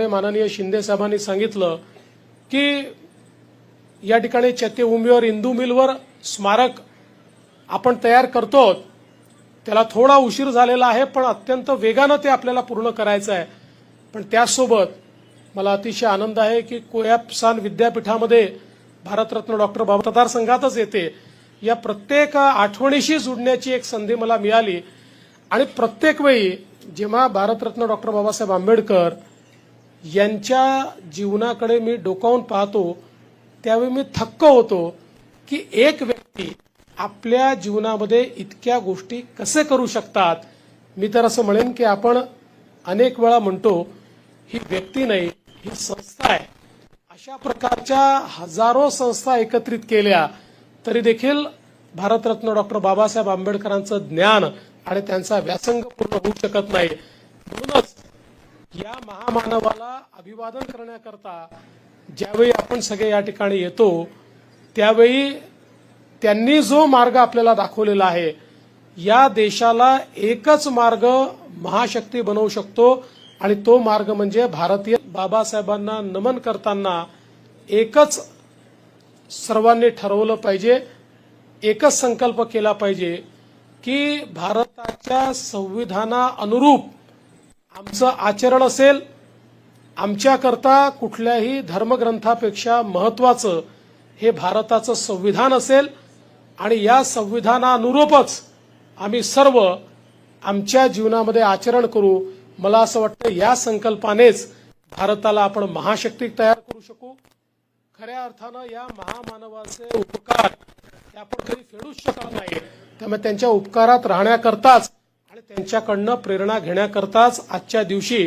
माननीय शिंदे साहेबांनी सांगितलं की या ठिकाणी चैत्यभूमीवर इंदू मिलवर स्मारक आपण तयार करतो त्याला थोडा उशीर झालेला आहे पण अत्यंत वेगानं ते आपल्याला पूर्ण करायचं आहे. पण त्याचसोबत मला अतिशय आनंद आहे की कोयापसान विद्यापीठामध्ये भारतरत्न डॉक्टर बाबा मतदारसंघातच येते. या प्रत्येक आठवणीशी जुडण्याची एक संधी मला मिळाली. आणि प्रत्येक वेळी जेव्हा भारतरत्न डॉक्टर बाबासाहेब आंबेडकर यांच्या जीवनाकडे मी डोकावून पाहतो त्यावेळी मी थक्क होतो की एक व्यक्ती आपल्या जीवनामध्ये इतक्या गोष्टी कसे करू शकतात? मी तर असं म्हणेन की आपण अनेक वेळा म्हणतो ही व्यक्ती नाही ही संस्था आहे. अशा प्रकारच्या हजारो संस्था एकत्रित केल्या तरी देखील भारतरत्न डॉक्टर बाबासाहेब आंबेडकरांचं ज्ञान आणि त्यांचा व्यासंग पूर्ण होऊ शकत नाही. म्हणूनच या महामानवाला अभिवादन करण्याकरता ज्यावेळी आपण सगळे या ठिकाणी येतो त्यावेळी त्यांनी जो मार्ग आपल्याला दाखवलेला आहे या देशाला एकच मार्ग महाशक्ती बनवू शकतो आणि तो मार्ग म्हणजे भारतीय बाबासाहेबांना नमन करताना एकच सर्वांनी ठरवलं पाहिजे एकच संकल्प केला पाहिजे की भारताच्या संविधाना अनुरूप आमचं आचरण असेल आमच्याकरता कुठल्याही धर्मग्रंथापेक्षा महत्वाचं हे भारताचं संविधान असेल आणि या संविधानानुरूपच आम्ही सर्व आमच्या जीवनामध्ये आचरण करू. मला असं वाटतं या संकल्पानेच भारताला आपण महाशक्ती तयार करू शकू. खऱ्या अर्थानं या महामानवाचे उपकार हे आपण कधी फेडूच शकत नाही. त्यामुळे त्यांच्या उपकारात राहण्याकरताच आणि त्यांच्याकडनं प्रेरणा घेण्याकरताच आजच्या दिवशी